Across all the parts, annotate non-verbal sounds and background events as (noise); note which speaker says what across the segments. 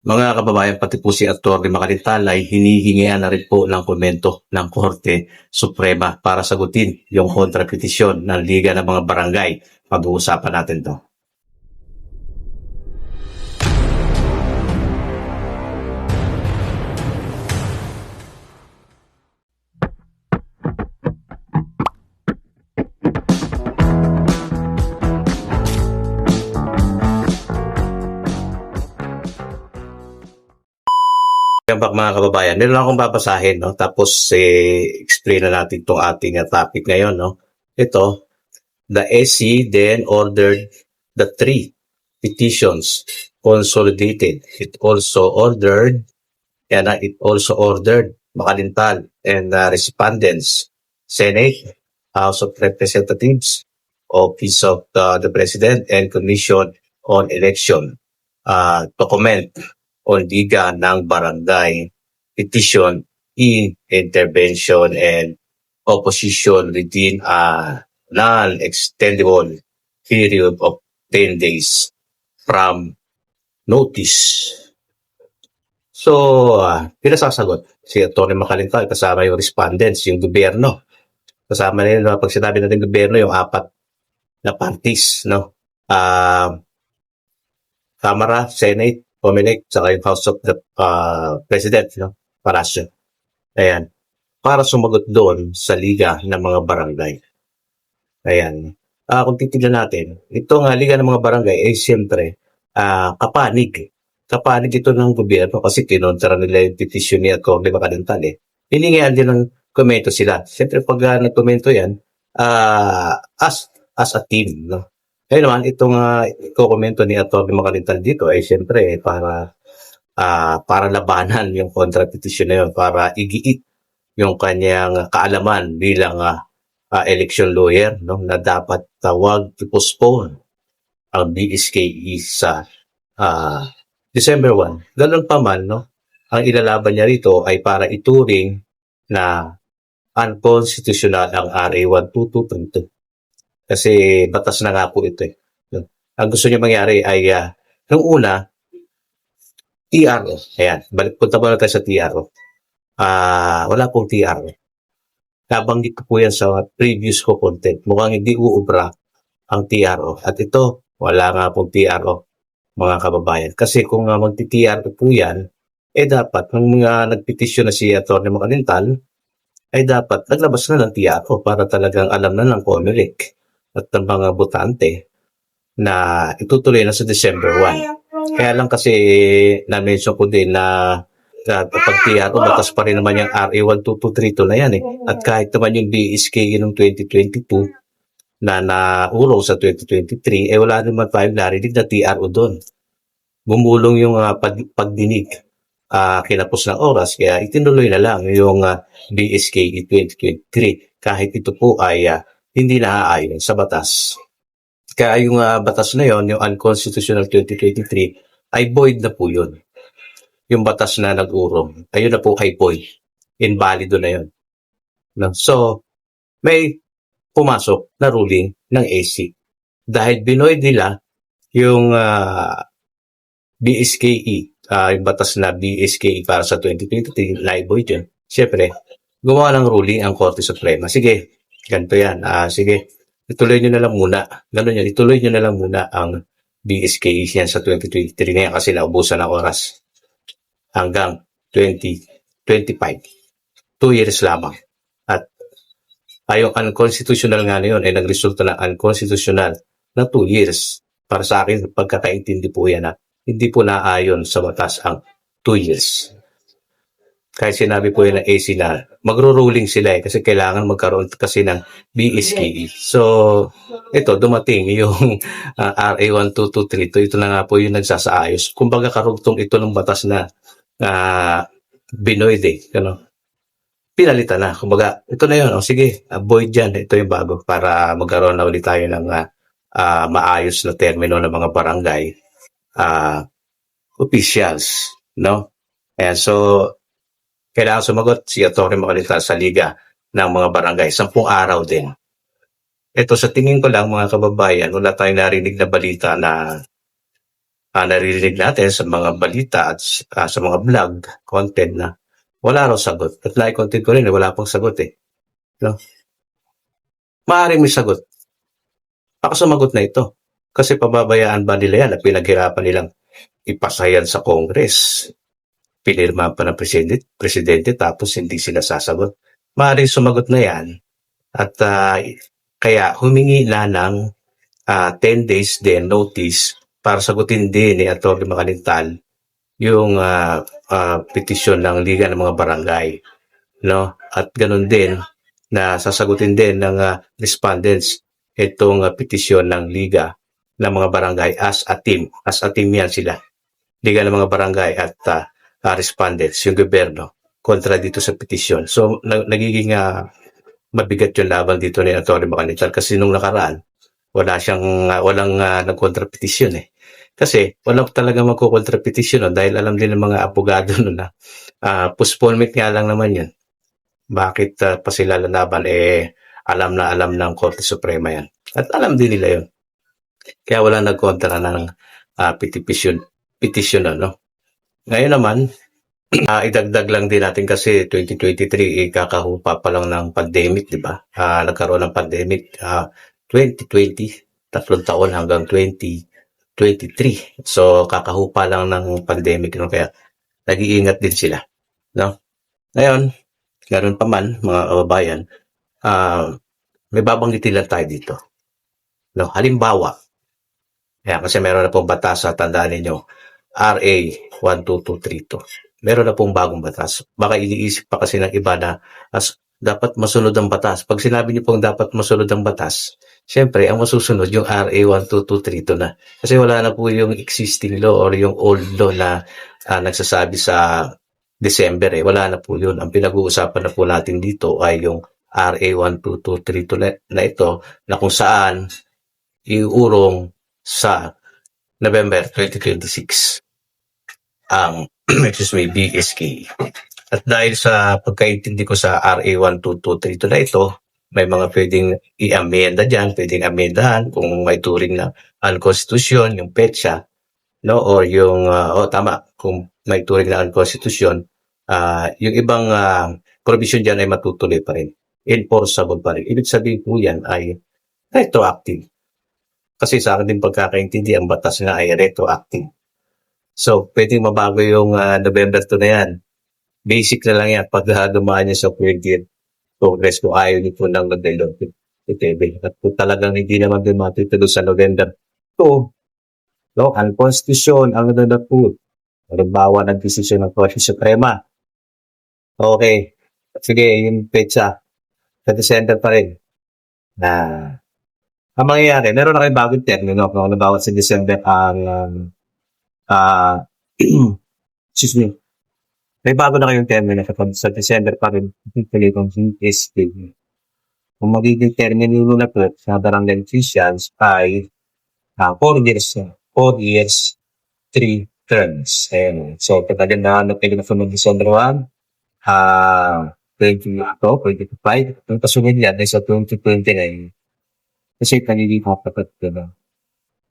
Speaker 1: Mga kababayan, pati po si Atty. Makalintalay, hinihingian na rin po ng komento ng Korte Suprema para sagutin yung kontrapetisyon ng Liga ng mga Barangay. Pag-uusapan natin to. Yan ba mga kababayan, meron akong babasahin, no? tapos eh, explain na natin itong ating uh, topic ngayon. No? Ito, the SC then ordered the three petitions consolidated. It also ordered, yan, ah, it also ordered Makalintal and uh, respondents, Senate, House of Representatives, Office of uh, the President, and Commission on Election uh, to comment on Liga ng Barangay petition in intervention and opposition within a non-extendable period of 10 days from notice. So, uh, pinasasagot si Atty. Macalintal kasama yung respondents, yung gobyerno. Kasama na yun, pag sinabi natin gobyerno, yung apat na parties, no? Ah, Kamara, Senate, Comelec, saka yung House of the uh, President, no? Palasyo. Ayan. Para sumagot doon sa Liga ng mga Barangay. Ayan. Ah, kung titignan natin, itong uh, Liga ng mga Barangay ay siyempre ah, kapanig. Kapanig ito ng gobyerno kasi kinontra nila yung petition ni Atty. Macalintal eh. Hiningihan din ng komento sila. Siyempre pag uh, nagkomento yan, ah, as, as a team, no? Ngayon naman, itong uh, komento ni Atty. Macalintal dito ay siyempre para ah, para labanan (laughs) yung kontrapetition na yun, para igiit yung kanyang kaalaman bilang ah, ah, election lawyer no na dapat tawag i-postpone ang BSKE sa ah, December 1. Ganun pa man, no? Ang ilalaban niya rito ay para ituring na unconstitutional ang RA 12232. Kasi batas na nga po ito eh. Ang gusto niya mangyari ay ah, nung una, TRO. Ayan, balik punta muna tayo sa TRO. Ah, wala pong TRO. Nabanggit ko po yan sa previous ko content. Mukhang hindi uubra ang TRO. At ito, wala nga pong TRO, mga kababayan. Kasi kung uh, magti-TRO po yan, eh dapat, nung mga nagpetisyon na si Atty. Makalintal, ay dapat naglabas na ng TRO para talagang alam na ng COMELEC at ng mga botante na itutuloy na sa December 1. Kaya lang kasi na-mention ko din na uh, pag TRO, batas pa rin naman yung RA 12232 na yan eh. At kahit naman yung BSK noong 2022 na naurong sa 2023, eh wala naman tayong narinig na TRO doon. Bumulong yung uh, pag, pagdinig uh, kinapos ng oras, kaya itinuloy na lang yung uh, BSK 2023 kahit ito po ay uh, hindi naaayon sa batas. Kaya yung uh, batas na yon, yung Unconstitutional 2023, ay void na po yun. Yung batas na nag-urong, ayun na po ay void. Invalido na yun. No? So, may pumasok na ruling ng AC. Dahil binoid nila yung uh, BSKE, uh, yung batas na BSKE para sa 2023, live void yun. Siyempre, gumawa ng ruling ang Korte Suprema. Sige, ganito yan. Ah, sige, ituloy nyo na lang muna. Ganun yan, ituloy nyo na lang muna ang BSKE yan sa 2023 ngayon kasi naubusan ng oras hanggang 2025. Two years lamang. At ayong unconstitutional nga na ay nagresulta ng unconstitutional na two years. Para sa akin, pagkakaintindi po yan na hindi po naayon sa batas ang two years. Kahit sinabi po yun ng AC na magro-ruling sila eh kasi kailangan magkaroon kasi ng BSKE. So, ito, dumating yung uh, RA 1223. Ito, ito na nga po yung nagsasaayos. Kumbaga karugtong ito ng batas na uh, binoid eh. Ano? Pinalitan na. Kumbaga, ito na yun. O, sige, avoid dyan. Ito yung bago para magkaroon na ulit tayo ng uh, uh, maayos na termino ng mga barangay uh, officials. No? Ayan, so, kailangan sumagot si Atty. Makalita sa Liga ng mga barangay. Sampung araw din. Ito sa tingin ko lang mga kababayan, wala tayong narinig na balita na ah, naririnig natin sa mga balita at ah, sa mga vlog, content na wala raw sagot. At like content ko rin, wala pang sagot eh. No? Maaaring may sagot. Baka sumagot na ito. Kasi pababayaan ba nila yan na pinaghirapan nilang ipasayan sa Congress? Pinirma pa ng presidente, presidente tapos hindi sila sasagot. Maaaring sumagot na yan at ah, kaya humingi na ng ah, 10 days din notice para sagutin din ni Atty. Makalintal yung ah, ah, petisyon ng Liga ng mga Barangay. No? At ganun din na sasagutin din ng ah, respondents itong ah, petisyon ng Liga ng mga Barangay as a team. As a team yan sila. Liga ng mga Barangay at ah, ah, respondents, yung gobyerno, kontra dito sa petisyon. So, na- nagiging ah, mabigat yung laban dito ni Atty. Makalintal kasi nung nakaraan, wala siyang, ah, walang uh, nagkontrapetisyon eh. Kasi walang talaga magkukontrapetisyon no, dahil alam din ng mga abogado no, na ah, postponement nga lang naman yun. Bakit ah, pa sila lalaban? Eh, alam na alam ng Korte Suprema yan. At alam din nila yun. Kaya wala nagkontra ng uh, petition, petition no? Ngayon naman, (clears throat) ah, idagdag lang din natin kasi 2023 ikakahupa pa lang ng pandemic, di ba? Ah, nagkaroon ng pandemic ah, 2020, tatlong taon hanggang 2023. So kakahupa lang ng pandemic no kaya nag-iingat din sila, no? Ngayon, ganoon pa man mga kababayan, ah may babanggitin lang tayo dito. No, halimbawa, kaya kasi meron na pong batas sa tandaan ninyo, RA 12232. Meron na pong bagong batas. Baka iniisip pa kasi ng iba na as dapat masunod ang batas. Pag sinabi niyo pong dapat masunod ang batas, syempre, ang masusunod yung RA 12232 na. Kasi wala na po yung existing law or yung old law na ah, nagsasabi sa December eh. Wala na po yun. Ang pinag-uusapan na po natin dito ay yung RA 12232 na, na ito na kung saan iurong sa November 2026 ang excuse me, BSK. At dahil sa pagkaintindi ko sa RA 12232 na ito, may mga pwedeng i-amenda dyan, pwedeng amendahan kung may turing na unconstitution, yung petsa, no? Or yung, ah, oh tama, kung may turing na unconstitution, ah yung ibang ah, provision dyan ay matutuloy pa rin. Enforceable pa rin. Ibig sabihin po yan ay retroactive. Kasi sa akin din pagkakaintindi, ang batas nga ay retroactive. So, pwedeng mabago yung ah, November 2 na yan. Basic na lang yan pag uh, dumaan niya sa pwede progress ko ayaw niyo po ng mag-delong At kung talagang hindi naman din matutuloy sa November 2, no, ang konstitusyon ang nanunod po. Halimbawa ng desisyon ng Korte Suprema. Okay. Sige, yung petsa sa December pa rin. Na ang mangyayari, meron na kayong bagong termino. Kung halimbawa sa December ang um, ah (clears throat) excuse me. May bago na kayong termino kapag sa December pa rin tuloy kong CST. Kung magiging termino na po sa barangay officials ay 4 years, 4 years, 3 terms. Ayan. So, katagal na ano kayo na mga December 1, ah 20 to, 25. Yung kasunod yan ay sa 2029. Kasi ko kapatid ko na.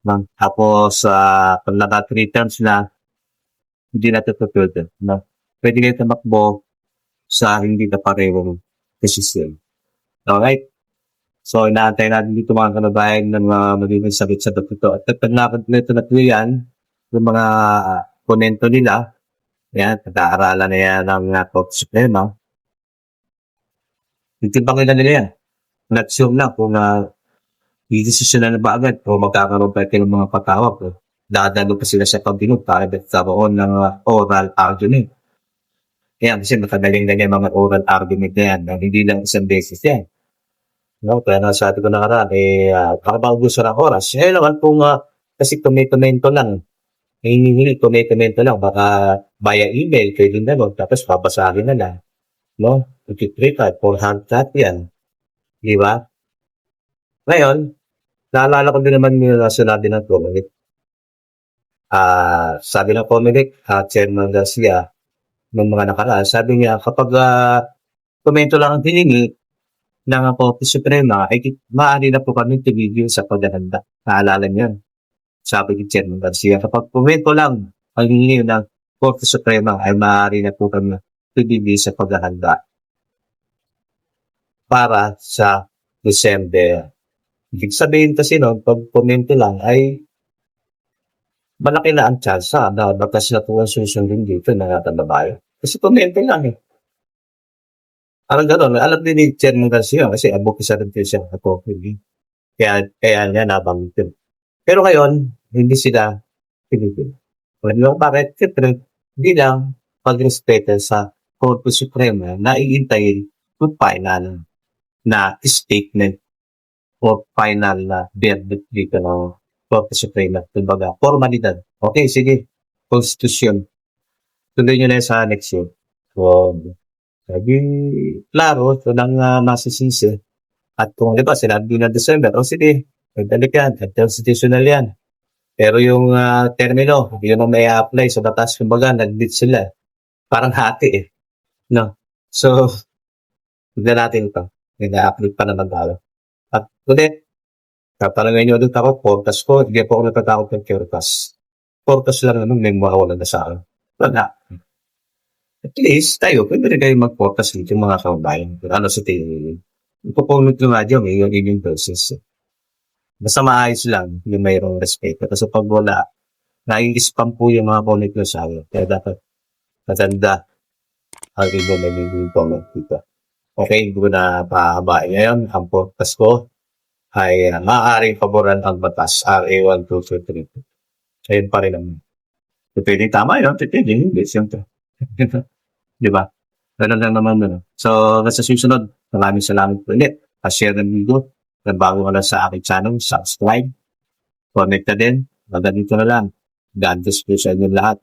Speaker 1: Nang, tapos, uh, pag naka 3 terms na, hindi na tututulad. No? Pwede kayo tamakbo sa hindi na parehong desisyon. Alright? So, inaantay natin dito mga kanabayan ng mga magiging sagot sa ito. At kapag nakakonekto na po yan, yung mga uh, komento nila, yan, pag-aaralan na yan ng uh, Court Suprema, Titimbang nila nila yan. Nag-assume lang kung uh, i-desisyon na ba agad o magkakaroon pa ng mga patawag o dadalo pa sila sa kabinet para nagkaroon ng uh, oral argument. Yan, kasi makadaling na yung mga oral argument na yan, hindi lang isang beses yan. No, kaya nasabi ko na karaan, eh, uh, gusto ng oras. Eh, naman kung, uh, kasi tomato-mento lang, eh, hindi tomato-mento lang, baka via email, pwede na nun, tapos babasahin na lang. No? 53 card, 400 card yan. Di ba? Ngayon, naalala ko din naman yung sinabi ng Comelec. Ah, sabi ng Comelec, uh, Chairman Garcia, ng mga nakaraan, sabi niya, kapag uh, komento lang ang hiningi ng Korte Suprema, ay maaari na po kami tumigil sa paghahanda. Naalala niyo. sabi ni Chairman Garcia, kapag komento lang ang hihingi ng Korte Suprema ay maaari na po kami pibili sa paghahanda para sa December. Ibig sabihin kasi no, pag komento lang ay malaki na ang chance na ang susundin dito na natin babae. Kasi komento lang eh. Parang gano'n, alam din ni Chairman Garcia kasi advocacy rin po siya ako. Kaya, kaya niya nabanggit. Pero ngayon, hindi sila pinipili. Alam mo bakit? Siyempre, hindi lang pagrespeto sa Korte Suprema na iintayin yung final na statement o final na verdict dito ng Korte Suprema. Kumbaga, formalidad. Okay, sige. Constitution. Tuloy nyo na sa next year. So, sabi, klaro, ito nang uh, masisisi. At kung di ba, sinabi na December, o sige, magdalik yan, constitutional yan. Pero yung ah, termino, yun ang may apply sa batas, kumbaga, nag-bid sila. Parang hati eh. No? So, (laughs) tignan natin ito. Nag-apply pa na mag At ulit, katanungan nyo ulit ako, forecast ko, hindi po ako natatakot ng forecast. Forecast lang naman, may mawawala na sa akin. Wala. At least, tayo, pwede rin kayo mag-forecast dito yung mga kababayan. Ano sa tingin nyo? Ipoponit ko nga dyan, may yung inyong process. Basta maayos lang yung mayroong respeto. Kasi pag wala, nai-spam po yung mga comment ko sa akin. Kaya dapat maganda ang inyong nagiging comment dito. Okay, hindi ko na pahabain. Ngayon, ang podcast ko ay uh, maaaring paboran ang batas RA 1223. Ayun pa rin naman. Pwede tama yun, pwede hindi. Siyempre. (laughs) Di ba? Ganun lang naman. Ano. So, sa susunod, maraming salamat po ulit. Pa-share ng video. Kung bago ka lang sa aking channel, subscribe. Connect na din. Magandang na lang. God bless po sa inyo lahat.